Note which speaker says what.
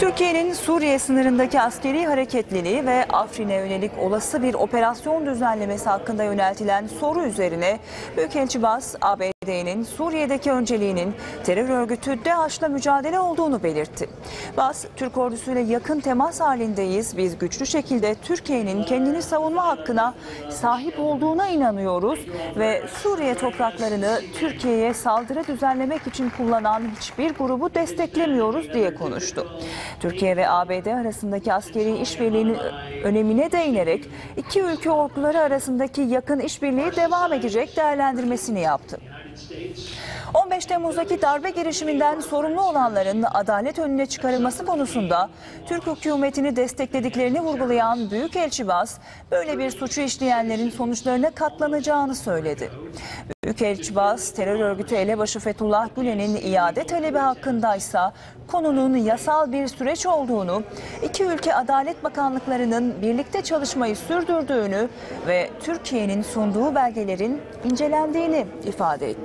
Speaker 1: Türkiye'nin Suriye sınırındaki askeri hareketliliği ve Afrin'e yönelik olası bir operasyon düzenlemesi hakkında yöneltilen soru üzerine Büyükelçi Bas, ABD'nin Suriye'deki önceliğinin terör örgütü DAEŞ'la mücadele olduğunu belirtti. Bas, Türk ordusuyla yakın temas halindeyiz. Biz güçlü şekilde Türkiye'nin kendini savunma hakkına sahip olduğuna inanıyoruz ve Suriye topraklarını Türkiye'ye saldırı düzenlemek için kullanan hiçbir grubu desteklemiyoruz diye konuştu. Türkiye ve ABD arasındaki askeri işbirliğinin önemine değinerek iki ülke orduları arasındaki yakın işbirliği devam edecek değerlendirmesini yaptı. 15 Temmuz'daki darbe girişiminden sorumlu olanların adalet önüne çıkarılması konusunda Türk hükümetini desteklediklerini vurgulayan Büyükelçi Bas, böyle bir suçu işleyenlerin sonuçlarına katlanacağını söyledi. Büyükelçi Bas, terör örgütü elebaşı Fethullah Gülen'in iade talebi hakkındaysa konunun yasal bir süreç olduğunu, iki ülke adalet bakanlıklarının birlikte çalışmayı sürdürdüğünü ve Türkiye'nin sunduğu belgelerin incelendiğini ifade etti.